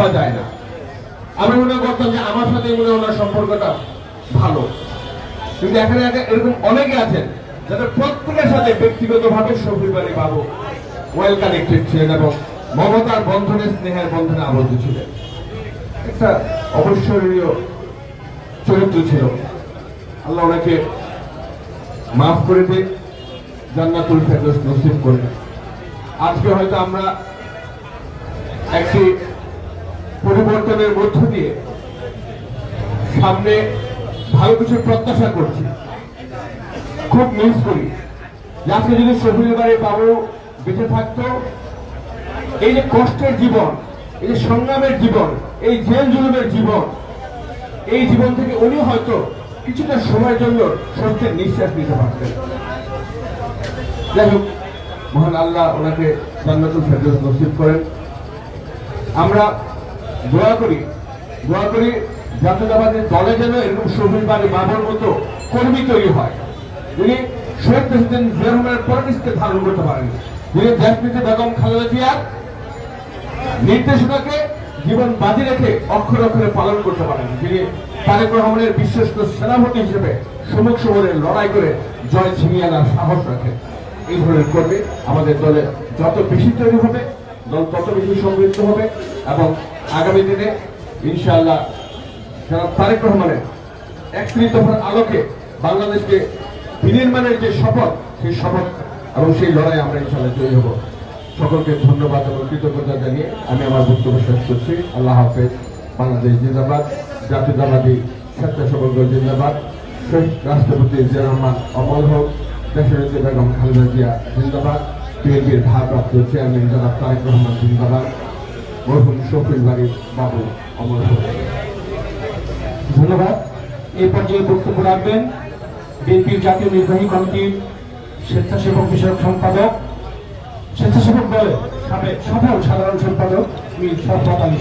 ভাবা যায় না। আমি মনে করতাম যে আমার সাথে মনে ওনার সম্পর্কটা ভালো। কিন্তু এখানে এরকম অনেকে আছেন, যাদের প্রত্যেকের সাথে ব্যক্তিগতভাবে শফিবাড়ি বাবু ওয়েল কানেক্টেড ছিলেন এবং মমতার বন্ধনে, স্নেহের বন্ধনে আবদ্ধ ছিলেন। একটা অবশ্যরীয় চরিত্র ছিল। আল্লাহ ওনাকে মাফ করে দিন, জান্নাতুল ফেরদৌস নসিব করে আজকে হয়তো আমরা একটি পরিবর্তনের মধ্য দিয়ে সামনে ভালো কিছু প্রত্যাশা করছি। খুব মিস করি। আজকে যদি শহীদ বাড়ির বাবু বেঁচে থাকতো, এই যে কষ্টের জীবন, এই যে সংগ্রামের জীবন, এই জেল জুলুমের জীবন, এই জীবন থেকে উনি হয়তো কিছুটা সময়ের জন্য স্বস্তির নিঃশ্বাস নিতে পারতেন। যাই হোক, মহান আল্লাহ ওনাকে জান্নাতুল ফেরদৌস নসিব করেন। আমরা দোয়া করি দোয়া করি জাতীয়তাবাদের দলে যেন এরকম শহীদ বাড়ি বাবার মতো কর্মী তৈরি হয়। যিনি শহীদ প্রেসিডেন্ট জিয়া রহমানের পরনিষ্ঠে ধারণ করতে পারেন। যিনি দেশনীতি বেগম খালেদা জিয়ার নির্দেশনাকে জীবন বাজি রেখে অক্ষর অক্ষরে পালন করতে পারেন। যিনি তারেক রহমানের বিশ্বস্ত সেনাপতি হিসেবে সমুখ সমরে লড়াই করে জয় ছিনিয়ে আনার সাহস রাখেন। এই ধরনের কর্মী আমাদের দলে যত বেশি তৈরি হবে, দল তত বেশি সমৃদ্ধ হবে এবং আগামী দিনে ইনশাআল্লাহ যারা তারেক রহমানের একত্রিত দফার আলোকে বাংলাদেশকে বিনির্মাণের যে শপথ, সেই শপথ এবং সেই লড়াই আমরা ইনশাআল্লাহ জয়ী হব। সকলকে ধন্যবাদ এবং কৃতজ্ঞতা জানিয়ে আমি আমার বক্তব্য শেষ করছি। আল্লাহ হাফেজ। বাংলাদেশ জিন্দাবাদ। জাতীয়তাবাদী স্বেচ্ছাসেবক দল জিন্দাবাদ। শহীদ রাষ্ট্রপতি জিয়া রহমান অমল হোক। দেশনেত্রী বেগম খালেদা জিয়া জিন্দাবাদ। বিএনপির ভারপ্রাপ্ত চেয়ারম্যান জনাব তারেক রহমান জিন্দাবাদ। মরহুম শফিল বাড়ির বাবু হোক ধন্যবাদ। এই পর্যায়ে বক্তব্য রাখবেন বিএনপির জাতীয় নির্বাহী কমিটির স্বেচ্ছাসেবক বিষয়ক সম্পাদক। স্বেচ্ছাসেবক দলের সাবেক সফল সাধারণ সম্পাদক মীর শরফত আলী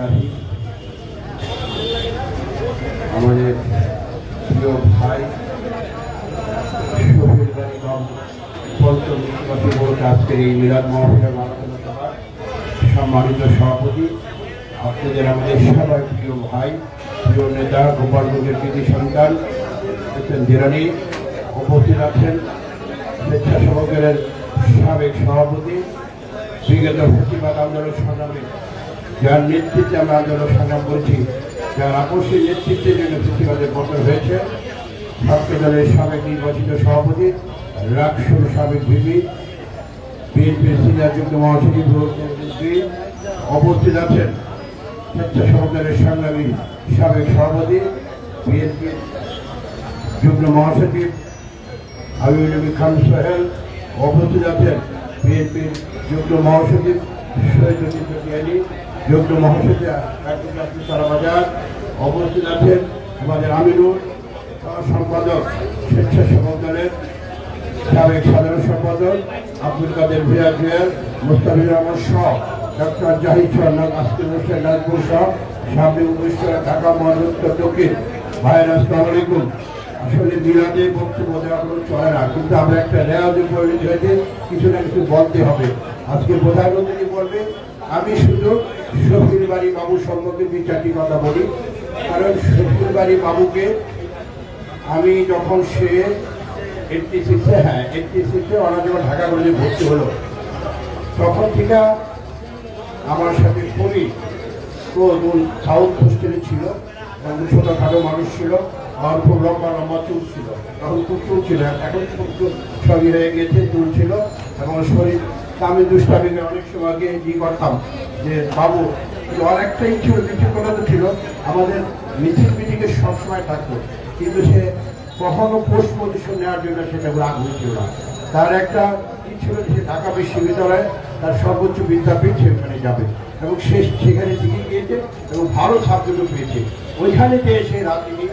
রাহিম। আমাদের প্রিয় ভাই শহীদ বেগম মুখ্যমন্ত্রী আজকের এই মিলাদ আলোচনা সম্মানিত সভাপতি, আপনাদের আমাদের সবাই প্রিয় ভাই, প্রিয় নেতা গোপালগঞ্জের কৃতি সন্তান হচ্ছেন জিরানি উপস্থিত আছেন, স্বেচ্ছাসেবকের সাবেক সভাপতি, বিগত প্রতিবাদ আন্দোলন সংগ্রামে, যার নেতৃত্বে আমরা আন্দোলন সংগ্রাম করছি, যার আপসের নেতৃত্বে জন্য প্রতিবাদের পতন হয়েছে। ছাত্র দলের সাবেক নির্বাচিত সভাপতি রাকসুর সাবেক ভিপি, বিএনপির সিনিয়র যুগ্ম মহাসচিব উপস্থিত আছেন স্বেচ্ছাসেবক দলের সংগ্রামী সাবেক সভাপতি, বিএনপির যুগ্ম মহাসচিব হাবিবুল নবী খান সোহেল উপস্থিত আছেন। বিএনপির যুগ্ম মহাসচিব চটিয়ালি যুগ্ম মহাসচিব সালাম উপস্থিত আছেন। আমাদের আমিরুল সম্পাদক স্বেচ্ছাসেবক দলের সাবেক সাধারণ সম্পাদক আব্দুল কাদের ভিয়া জুয়েল মুস্তাফির রহমান সহ ডক্টর জাহিদ সন্ন্যাস আসকির হোসেন নাজপুর সহ সাবেক উপস্থিত ঢাকা মহানগর দক্ষিণ ভাইয়ের আসসালামু আসলে মিলাদে বক্তব্য দেওয়া কোনো চলে না, কিন্তু আমরা একটা রেওয়াজে পরিণত হয়েছে, কিছু না কিছু বলতে হবে। আজকে প্রধানমন্ত্রী বলবে, আমি শুধু শফির বাড়ি বাবু সম্পর্কে দুই চারটি কথা বলি। কারণ শফির বাড়ি বাবুকে আমি যখন সে এইটটি সিক্সে হ্যাঁ এইটটি সিক্সে ওরা যখন ঢাকা কলেজে ভর্তি হলো, তখন থেকে আমার সাথে খুবই কোন সাউথ হোস্টেলে ছিল, এবং ছোটোখাটো মানুষ ছিল, আর খুব লম্বা লম্বা চুল ছিল। তখন খুব ছিল, এখন খুব সবই হয়ে গেছে, চুল ছিল, এবং শরীর আমি দুষ্টামিকে অনেক সময় আগে ই করতাম, যে, বাবু একটাই ছিল কিছু কথা তো ছিল? আমাদের মিছিল মিটিংয়ে সবসময় থাকতো, কিন্তু সে কখনো পোস্ট পজিশন নেওয়ার জন্য সেটা আগ্রহী ছিল না। তার একটা ছিল যে সে ঢাকা বিশ্ববিদ্যালয়ে তার সর্বোচ্চ বিদ্যাপীঠ সেখানে যাবে এবং সে সেখানে শিখে গিয়েছে এবং ভালো ছাত্রকে পেয়েছে। ওইখানে পেয়ে সে রাজনীতি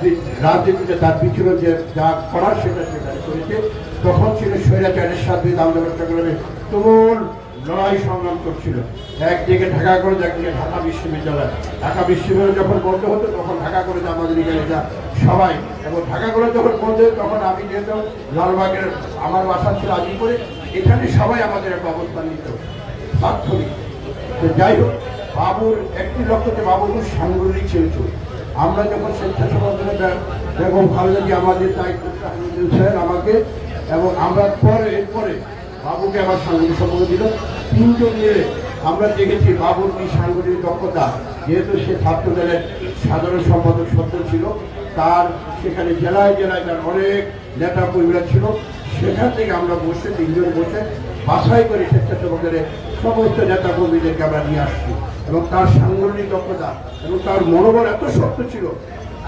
যে রাজনীতিতে তার পিছনে যে যা করার সেটা সেখানে করেছে। তখন ছিল স্বৈরাচারের সাথে আন্দোলন সংগ্রামে তুমুল লড়াই সংগ্রাম করছিল। একদিকে ঢাকা কলেজ একদিকে ঢাকা বিশ্ববিদ্যালয়। ঢাকা বিশ্ববিদ্যালয় যখন বন্ধ হতো, তখন ঢাকা কলেজ আমাদের এখানে যা সবাই, এবং ঢাকা কলেজ যখন বন্ধ হতো, তখন আমি যেহেতু লালবাগের, আমার বাসা ছিল আজিপুরে, এখানে সবাই আমাদের একটা অবস্থান নিত বাধ্যলিক তো যাই হোক, বাবুর, একটি লক্ষ্যতে বাবুর খুব সাংগঠনিক ছিল। আমরা যখন স্বেচ্ছাসেবক দলে বে- বেগম খালেদা আমাদের দায়িত্ব আমাকে, এবং আমরা পরে, এরপরে বাবুকে আমার সাংগঠনিক সম্পর্ক দিল। তিনজন মিলে আমরা দেখেছি বাবুর কি সাংগঠনিক দক্ষতা। যেহেতু সে ছাত্র দলের সাধারণ সম্পাদক সত্য ছিল, তার সেখানে জেলায় জেলায় তার অনেক নেতা কর্মীরা ছিল। সেখান থেকে আমরা বসে তিনজন বসে বাছাই করে স্বেচ্ছাসেবকের সমস্ত নেতা কর্মীদেরকে আমরা নিয়ে আসছি। এবং তার সাংগঠনিক দক্ষতা এবং তার মনোবল এত শক্ত ছিল,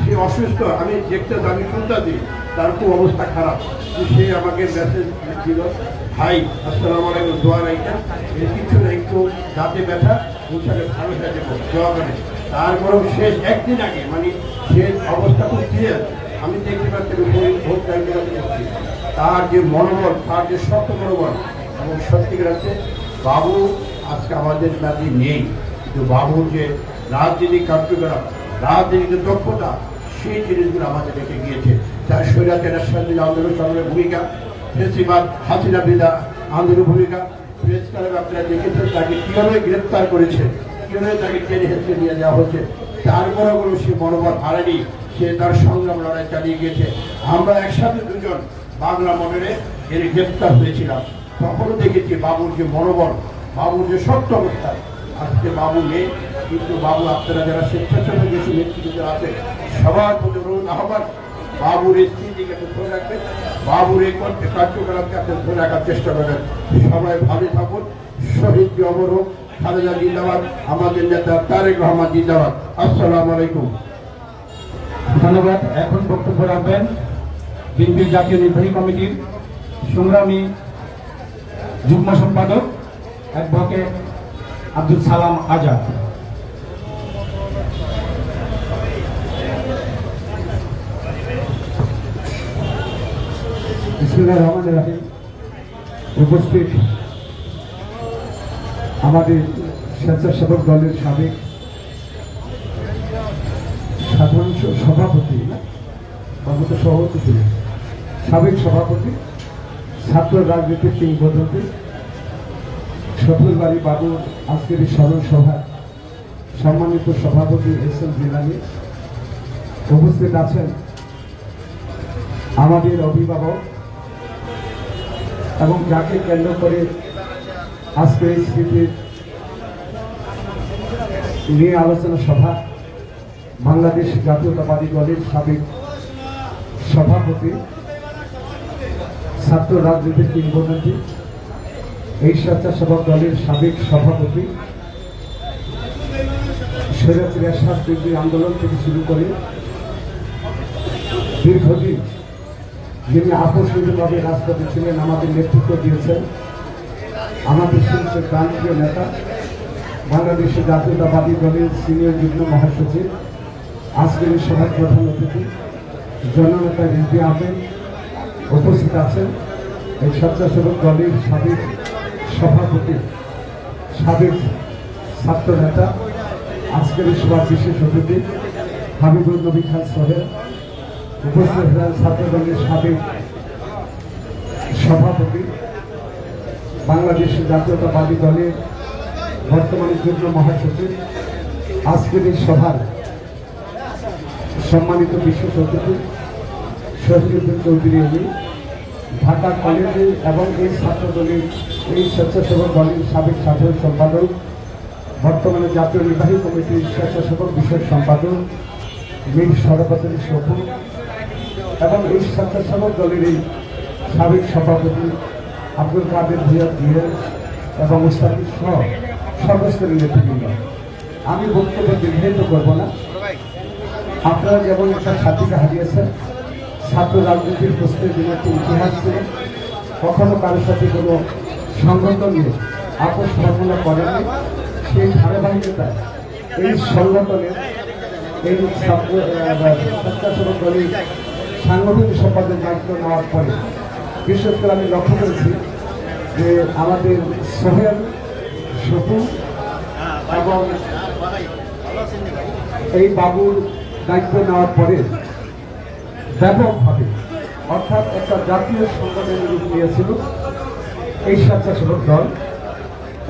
সে অসুস্থ, আমি দেখতে, আমি শুনতে দিই তার খুব অবস্থা খারাপ। সে আমাকে মেসেজ দিল ভাই, আসসালাম আলাইকুম, দোয়া রাইটা এর কিছু না একটু দাঁতে ব্যথা বুঝালে ভালো হয়ে দোয়া করে তারপরেও শেষ, একদিন আগে মানে শেষ অবস্থা খুব ক্লিয়ার আমি দেখতে পাচ্ছি ভোট তার যে মনোবল, তার যে শক্ত মনোবল, এবং সত্যিকার আছে বাবু আজকে আমাদের মাঝে নেই। কিন্তু বাবুর যে রাজনীতিক কার্যকলাপ রাজনীতির দক্ষতা, সেই জিনিসগুলো আমাদের রেখে গিয়েছে। তার স্বৈরাচার সাথে আন্দোলন সংগ্রামের ভূমিকা ফেসিবাদ হাসিনা বিদা আন্দোলনের ভূমিকা প্রেস ক্লাবে আপনারা দেখেছেন তাকে কীভাবে গ্রেপ্তার করেছে, কীভাবে তাকে টেনে হেঁচড়ে নিয়ে যাওয়া হচ্ছে তারপরে কোনো সে মনোবল হারানি সে তার সংগ্রাম লড়াই চালিয়ে গিয়েছে। আমরা একসাথে দুজন বাংলা মডেলে এর গ্রেপ্তার হয়েছিলাম। তখনও দেখেছি বাবুর যে মনোবল, বাবুর যে সত্য অবস্থা। আজকে বাবু নেই, কিন্তু বাবু আপনারা যারা স্বেচ্ছাসেবক কিছু নেতৃত্ব আছে, সবার প্রতি অনুরোধ, আহ্বান বাবুর ধরে রাখবেন। কার্যকলাপকে আপনি রাখার চেষ্টা করবেন। সবাই থাকুন, শহীদ অমর হোক, খালেদা জিন্দাবাদ, আমাদের নেতা তারেক রহমান জিন্দাবাদ। আলাইকুম। ধন্যবাদ। এখন বক্তব্য রাখবেন বিএনপির জাতীয় নির্বাহী কমিটির সংগ্রামী যুগ্ম সম্পাদক অ্যাডভোকেট আব্দুল সালাম আজাদ। বিসমুল্লাহ রহমান রাহিম উপস্থিত আমাদের স্বেচ্ছাসেবক দলের সাবেক সাধারণ সভাপতি সভাপতি ছিলেন। সাবেক সভাপতি, ছাত্র রাজনীতির কিংবদন্তি সফলবাড়ি বাবুর আজকের স্মরণ সভা, সম্মানিত সভাপতি এস এম জিলানি উপস্থিত আছেন। আমাদের অভিভাবক এবং যাকে কেন্দ্র করে আজকে এই স্মৃতির নিয়ে আলোচনা সভা, বাংলাদেশ জাতীয়তাবাদী দলের সাবেক সভাপতি, ছাত্র রাজনীতির কিংবদন্তি, এই স্বেচ্ছাসেবক দলের সাবেক সভাপতি এরশাদ বিরোধী আন্দোলন থেকে শুরু করে দীর্ঘদিন যিনি আকস্মিকভাবে রাজপথে ছিলেন, আমাদের নেতৃত্ব দিয়েছেন। আমাদের শীর্ষ প্রান্তীয় নেতা, বাংলাদেশের জাতীয়তাবাদী দলের সিনিয়র যুগ্ম মহাসচিব, আজকের এই সভার প্রধান অতিথি, জননেতা রিজভি আহমেদ উপস্থিত আছেন। এই স্বেচ্ছাসেবক দলের সাবেক সভাপতি, সাবেক ছাত্র নেতা, আজকের সভার বিশেষ অতিথি হাবিবুল নবী খান সোহেল। উপস্থিত হলেন ছাত্র সাবেক সভাপতি। বাংলাদেশ জাতীয়তাবাদী দলের বর্তমানে যুগ্ম মহাসচিব। আজকের এই সভার সম্মানিত বিশেষ অতিথি শহীদুদ্দিন চৌধুরী উনি ঢাকা কলেজে এবং এই ছাত্র দলের এই স্বেচ্ছাসেবক দলের সাবেক সাধারণ সম্পাদক, বর্তমানে জাতীয় নির্বাহী কমিটির স্বেচ্ছাসেবক বিষয়ক সম্পাদক, মীর সরবতী সপু এবং এই স্বেচ্ছাসেবক দলের এই সাবেক সভাপতি আব্দুল কাদের ভুইয়া দিয়ে এবং মুস্তাফিজ সহ সর্বস্তরের নেতৃবৃন্দ। আমি বক্তব্য দীর্ঘায়িত করব না। আপনারা যেমন একটা সাথীকে হারিয়েছেন, ছাত্র রাজনীতির প্রশ্নের দিনে একটি ইতিহাস ছিল। কখনো কারোর সাথে কোনো সংগঠন নিয়ে আপোষ ফর্মুলা করেননি। সেই ধারাবাহিকতায় এই সংগঠনের এই ছাত্র দলের সাংগঠনিক সম্পাদক দায়িত্ব নেওয়ার পরে বিশেষ করে আমি লক্ষ্য করেছি যে আমাদের সোহেল সপু এবং এই বাবুর দায়িত্ব নেওয়ার পরে ব্যাপকভাবে অর্থাৎ একটা জাতীয় সংগঠনের রূপ নিয়েছিল, এই স্বেচ্ছাসেবক দল।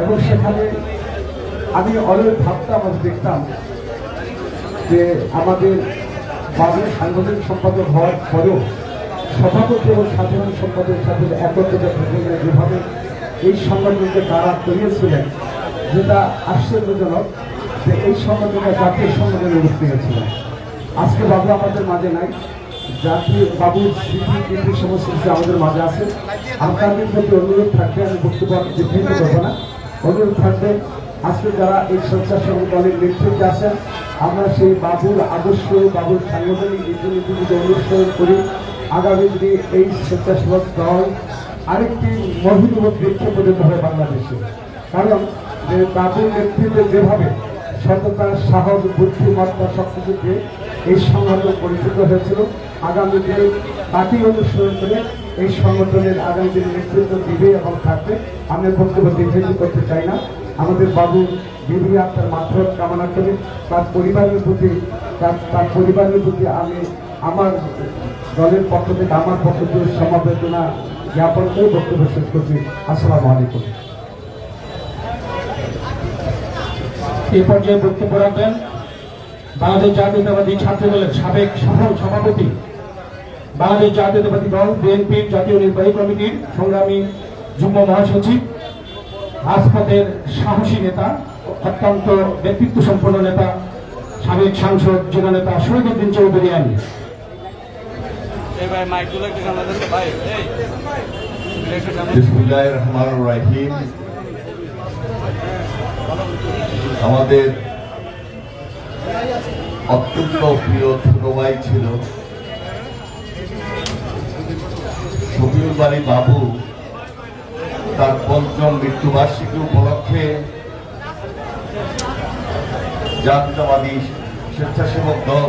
এবং সেখানে আমি অনেক ভাবতাম দেখতাম যে আমাদের বাবুর সাংগঠনিক সম্পাদক হওয়ার পরেও সভাপতি এবং সাধারণ সম্পাদকের সাথে একত্রিত থেকে যেভাবে এই সংগঠনকে তারা করিয়েছিলেন, যেটা আশ্চর্যজনক যে এই সংগঠনটা জাতীয় সংগঠনের রূপ নিয়েছিলেন আজকে বাবু আমাদের মাঝে নাই। জাতীয় বাবুর স্মৃতি কীর্তি সমস্ত কিছু আমাদের মাঝে আছে। আপনাদের প্রতি অনুরোধ থাকবে, আমি বক্তব্য দীর্ঘিত করব না। অনুরোধ থাকবে আজকে যারা এই স্বেচ্ছাসেবক দলের নেতৃত্বে আছেন, আমরা সেই বাবুর আদর্শ বাবুর সাংগঠনিক রীতিনীতি যদি অনুসরণ করি। আগামী দিনে এই স্বেচ্ছাসেবক দল আরেকটি মহিমত বৃক্ষ পরিণত হবে বাংলাদেশে। কারণ যে বাবুর নেতৃত্বে যেভাবে সততা, সাহস, বুদ্ধিমত্তা সবকিছুকে এই সংগঠন পরিচিত হয়েছিল, আগামী দিনে তাকে অনুসরণ করে এই সংগঠনের আগামী দিনে নেতৃত্ব দিবে এবং থাকবে আমি বক্তব্য দীর্ঘায়িত করতে চাই না। আমাদের বাবু বিধি আত্মার মাধ্যম কামনা করে তার পরিবারের প্রতি, তার পরিবারের প্রতি আমি আমার দলের পক্ষ থেকে, আমার পক্ষ থেকে সমবেদনা জ্ঞাপন করে বক্তব্য শেষ করছি। আসসালামু আলাইকুম। এই পর্যায়ে বক্তব্য রাখবেন বাংলাদেশ জাতীয়তাবাদী ছাত্র দলের সাবেক সভাপতি বাংলাদেশ জাতীয়তাবাদী দল, বিএনপির জাতীয় নির্বাহী কমিটির সংগ্রামী যুগ্ম মহাসচিব রাজপথের সাহসী নেতা অত্যন্ত ব্যক্তিত্ব সম্পন্ন নেতা সাবেক সাংসদ জেলা নেতা শহীদুদ্দিন চৌধুরী আলী। রহিম। আমাদের অত্যন্ত প্রিয় ছোট ভাই ছিল। শফিউল বাড়ি বাবু তার পঞ্চম মৃত্যুবার্ষিকী উপলক্ষে জাতীয়তাবাদী স্বেচ্ছাসেবক দল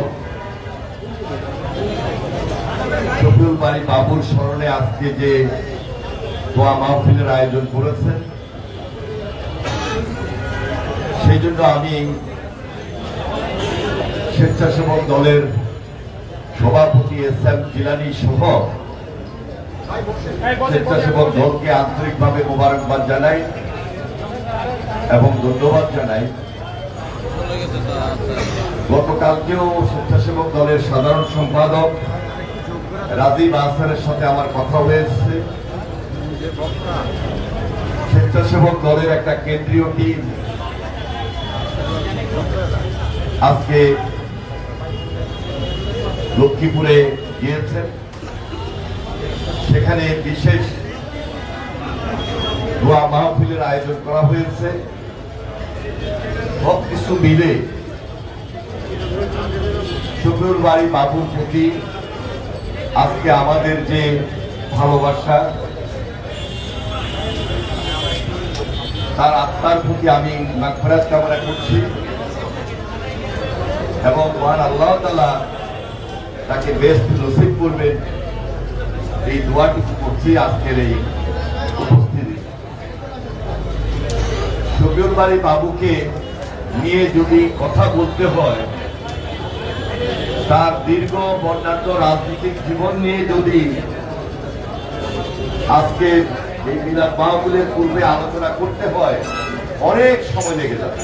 শফিউল বাড়ি বাবুর স্মরণে আজকে যে দোয়া মাহফিলের আয়োজন করেছেন, সেই জন্য আমি স্বেচ্ছাসেবক দলের সভাপতি এস এম জিলানি সহ স্বেচ্ছাসেবক দলকে আন্তরিকভাবে মোবারকবাদ জানাই এবং ধন্যবাদ জানাই। গতকালকেও স্বেচ্ছাসেবক দলের সাধারণ সম্পাদক রাজীব আহসানের সাথে আমার কথা হয়েছে। স্বেচ্ছাসেবক দলের একটা কেন্দ্রীয় টিম আজকে লক্ষ্মীপুরে গিয়েছেন। সেখানে বিশেষ দোয়া মাহফিলের আয়োজন করা হয়েছে। সব কিছু মিলে শুক্রুর বাড়ি বাবুর প্রতি আজকে আমাদের যে ভালোবাসা, তার আত্মার প্রতি আমি মাগফিরাত কামনা করছি এবং মহান আল্লাহ তালা তাকে বেস্ট নসিব করবেন। এই দোয়াটুকু করছি আজকের এই উপস্থিতি। শফিউল বাড়ি বাবুকে নিয়ে যদি কথা বলতে হয়, তার দীর্ঘ বর্ণাঢ্য রাজনৈতিক জীবন নিয়ে যদি আজকে এই মিলাদ মাহবুলের পূর্বে আলোচনা করতে হয়, অনেক সময় লেগে যাবে।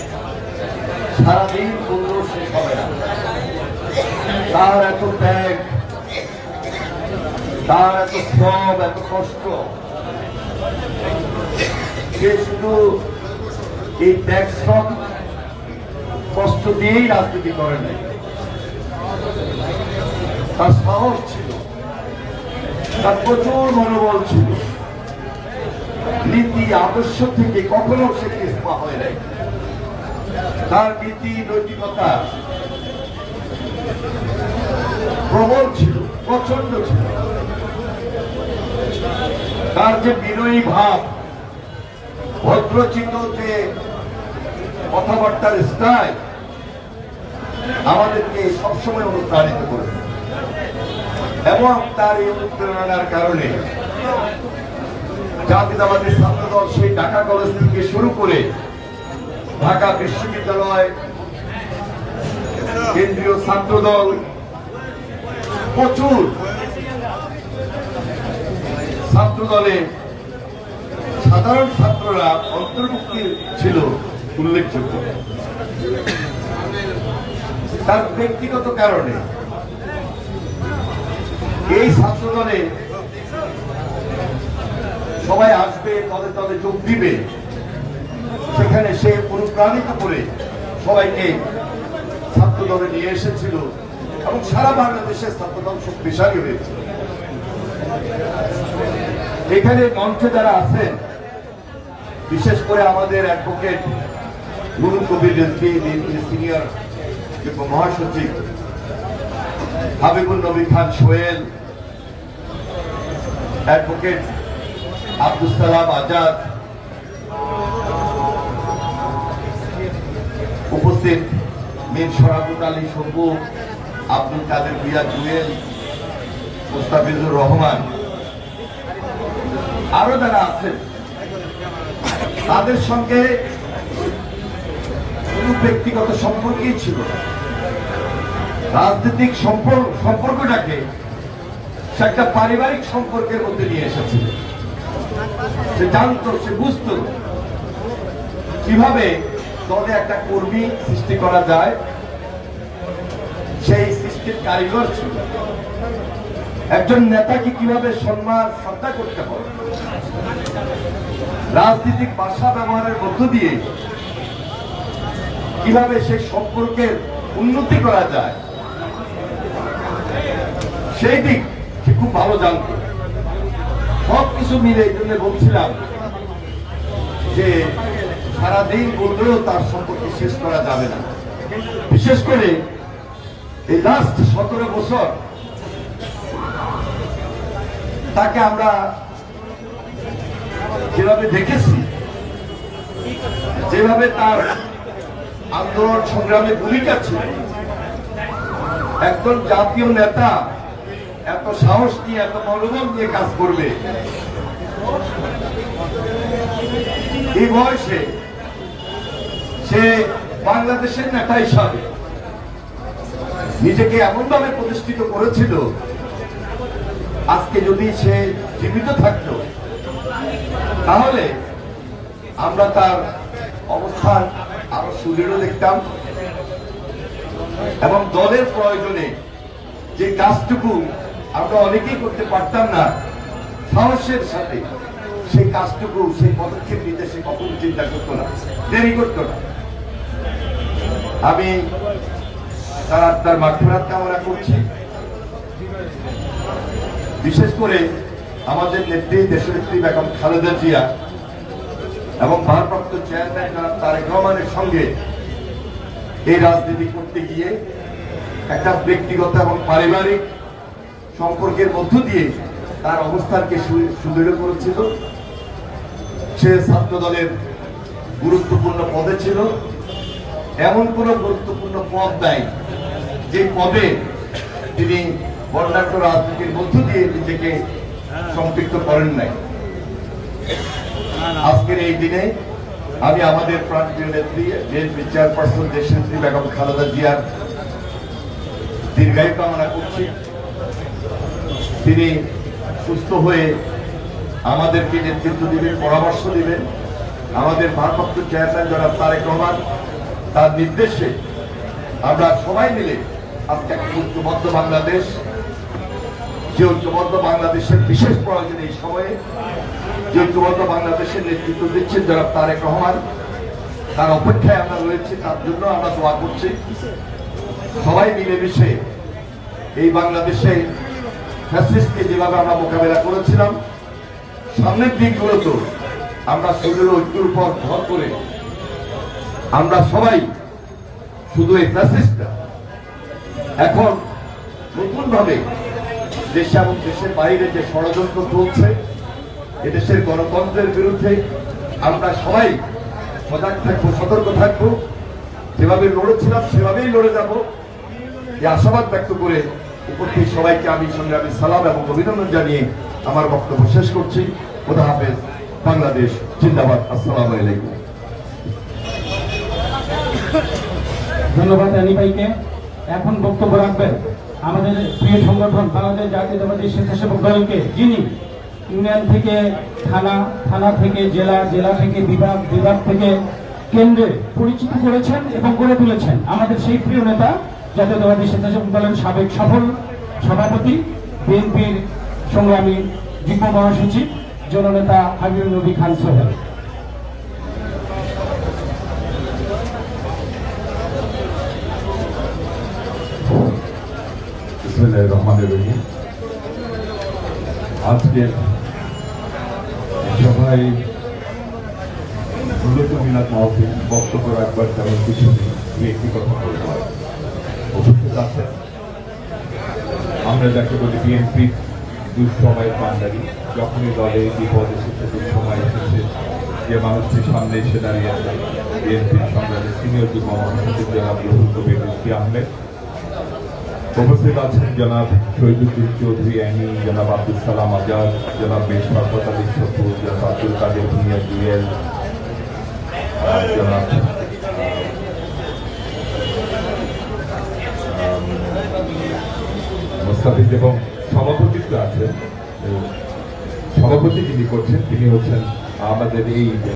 সারাদিন বললেও শেষ হবে না। তার এত ত্যাগ তার এত শ্রম, এত কষ্ট। সে শুধু এই ত্যাগ শ্রম কষ্ট দিয়েই রাজনীতি করে নাই। তার সাহস ছিল, তার প্রচুর মনোবল ছিল। নীতি, আদর্শ থেকে কখনো সে পিছপা হয় নাই। তার নীতি, নৈতিকতা প্রবল ছিল প্রচণ্ড ছিল। তার যে বিনয়ী ভাব। ভদ্রচিত যে কথাবার্তার স্টাইল আমাদেরকে সবসময় অনুপ্রাণিত করেছে এবং তার এই অনুপ্রেরণার কারণে জাতীয়তাবাদী ছাত্র দল সেই ঢাকা কলেজ থেকে শুরু করে ঢাকা বিশ্ববিদ্যালয়, কেন্দ্রীয় ছাত্র দল প্রচুর ছাত্র দলে সাধারণ ছাত্ররা অন্তর্ভুক্তি ছিল উল্লেখযোগ্য। তার ব্যক্তিগত কারণে এই ছাত্রদলে সবাই আসবে তলে তলে যোগ দিবে। সেখানে সে অনুপ্রাণিত করে সবাইকে ছাত্র দলে নিয়ে এসেছিল এবং সারা বাংলাদেশের ছাত্রদল শক্তিশালী হয়েছে। এখানে মঞ্চে যারা আছেন, বিশেষ করে আমাদের অ্যাডভোকেট নুরুল কবির সিনিয়র মহাসচিব হাবিবুল নবী খান সোহেল অ্যাডভোকেট আব্দুল সালাম আজাদ উপস্থিত, মীর সরাবুল আলী শম্ভু, আব্দুল কাদের ভুইয়া জুয়েল, মুস্তাফিজুর রহমান আরও যারা আছেন তাদের সঙ্গে কোনো ব্যক্তিগত সম্পর্কই ছিল রাজনৈতিক সম্পর্ক সম্পর্কটাকে সে একটা পারিবারিক সম্পর্কের মধ্যে নিয়ে এসেছিল। সে জানতো, সে বুঝতো কীভাবে দলে একটা কর্মী সৃষ্টি করা যায়। সেই সৃষ্টির কারিগর ছিল। একজন নেতাকে কীভাবে সম্মান, শ্রদ্ধা করতে হবে? রাজনৈতিক ভাষা ব্যবহারের মধ্য দিয়ে কীভাবে সেই সম্পর্কের উন্নতি করা যায়? সেই দিক সে খুব ভালো জানত। সব কিছু মিলে এই জন্য বলছিলাম যে সারাদিন বললেও তার সম্পর্কে শেষ করা যাবে না। বিশেষ করে এই লাস্ট সতেরো বছর তাকে আমরা যেভাবে দেখেছি, যেভাবে তার আন্দোলন সংগ্রামে ভূমিকা ছিল, একজন জাতীয় নেতা এত সাহস নিয়ে, এত মনোবল নিয়ে কাজ করবে, এই বয়সে সে বাংলাদেশের নেতা হিসাবে নিজেকে এমন ভাবে প্রতিষ্ঠিত করেছিল আজকে যদি সে জীবিত থাকতো, তাহলে আমরা তার অবস্থান আরও সুদৃঢ় দেখতাম এবং দলের প্রয়োজনে যে কাজটুকু আমরা অনেকেই করতে পারতাম না, সাহসের সাথে সেই কাজটুকু সেই পদক্ষেপ নিতে সে কখনো চিন্তা করতো না, দেরি করতো না। আমি তার আত্মার মাঠফেরাত কামনা করছি। বিশেষ করে আমাদের নেত্রী, দেশনেত্রী বেগম খালেদা জিয়া এবং ভারপ্রাপ্ত চেয়ারম্যান জনাব তারেক রহমানের সঙ্গে এই রাজনীতি করতে গিয়ে একটা ব্যক্তিগত এবং পারিবারিক সম্পর্কের মধ্য দিয়ে তার অবস্থানকে সুদৃঢ় করেছিল। সে ছাত্র দলের গুরুত্বপূর্ণ পদে ছিল। এমন কোন গুরুত্বপূর্ণ পদ নাই যে পদে তিনি বর্ণাঢ্য রাজনীতির মধ্য দিয়ে নিজেকে সম্পৃক্ত করেন নাই। আজকের এই দিনে আমি আমাদের প্রান্তীয় নেত্রী বিএনপি চেয়ারপারসন দেশনেত্রী বেগম খালেদা জিয়ার দীর্ঘায়ু কামনা করছি। তিনি সুস্থ হয়ে আমাদেরকে নেতৃত্ব দিবেন পরামর্শ দিবেন। আমাদের ভারপ্রাপ্ত চেয়ারম্যান জনাব তারেক রহমান তার নির্দেশে আমরা সবাই মিলে আজকে একটা ঐক্যবদ্ধ বাংলাদেশ যে ঐক্যবদ্ধ বাংলাদেশের বিশেষ প্রয়োজন এই সময়ে যে ঐক্যবদ্ধ বাংলাদেশের নেতৃত্ব দিচ্ছেন জনাব তারেক রহমান। তার অপেক্ষায় আমরা রয়েছি, তার জন্য আমরা দোয়া করছি। সবাই মিলেমিশে এই বাংলাদেশে ফ্যাসিস্টকে যেভাবে আমরা মোকাবেলা করেছিলাম, সামনের দিকগুলোতে আমরা শরীরের ঐক্যের উপর ভর করে আমরা সবাই শুধু এই ফ্যাসিস্টটা এখন নতুন ভাবে দেশে এবং দেশের বাইরে যে ষড়যন্ত্র চলছে, এদেশের গণতন্ত্রের বিরুদ্ধে আমরা সবাই সজাগ থাকব, সতর্ক থাকব। যেভাবে লড়েছিলাম, সেভাবেই লড়ে যাব। এই আশাবাদ ব্যক্ত করে উপস্থিত সবাইকে আমি সংগ্রামী সালাম এবং অভিনন্দন জানিয়ে আমার বক্তব্য শেষ করছি। খোদা হাফেজ, বাংলাদেশ জিন্দাবাদ। আসসালামু আলাইকুম। ধন্যবাদ এখন বক্তব্য রাখবেন। আমাদের প্রিয় সংগঠন বাংলাদেশ জাতীয়তাবাদী স্বেচ্ছাসেবক দলকে যিনি ইউনিয়ন থেকে থানা থানা থেকে জেলা জেলা থেকে বিভাগ বিভাগ থেকে কেন্দ্রে পরিচিত করেছেন এবং গড়ে তুলেছেন। আমাদের সেই প্রিয় নেতা জাতীয়তাবাদী স্বেচ্ছাসেবক দলের সাবেক সফল সভাপতি, বিএনপির সংগ্রামী যুগ্ম মহাসচিব, জননেতা হাবিবুল নবী খান সোহেল। বিসমিল্লাহ রহমান রহিম। আজকের সভায় মূলত মিলাদ মাহফিল বক্তব্য রাখবার তেমন কিছু নেই একটি কথা বলব উপস্থিত আছেন আমরা যাকে বলি বিএনপি দুঃসময়ের পান্ডারি যখনই দলে বিপদ এসেছে, দুঃসময় এসেছে, যে মানুষটি সামনে এসে দাঁড়িয়ে আছে বিএনপির সংগ্রামে সিনিয়র যুগ্ম মহাসচিব জনাব রহুল কবির মুফতি আহমেদ। উপস্থিত আছেন জনাব শহীদুদ্দিন চৌধুরী অ্যানি জনাব আব্দুল সালাম আজাদ, জনাব শরফত আলী শফুর জনাব আব্দুল কাদের ভুঁইয়া জুয়েল জনাব মোস্তাফিজ এবং সভাপতিত্ব আছেন। সভাপতি যিনি করছেন, তিনি হচ্ছেন আমাদের এই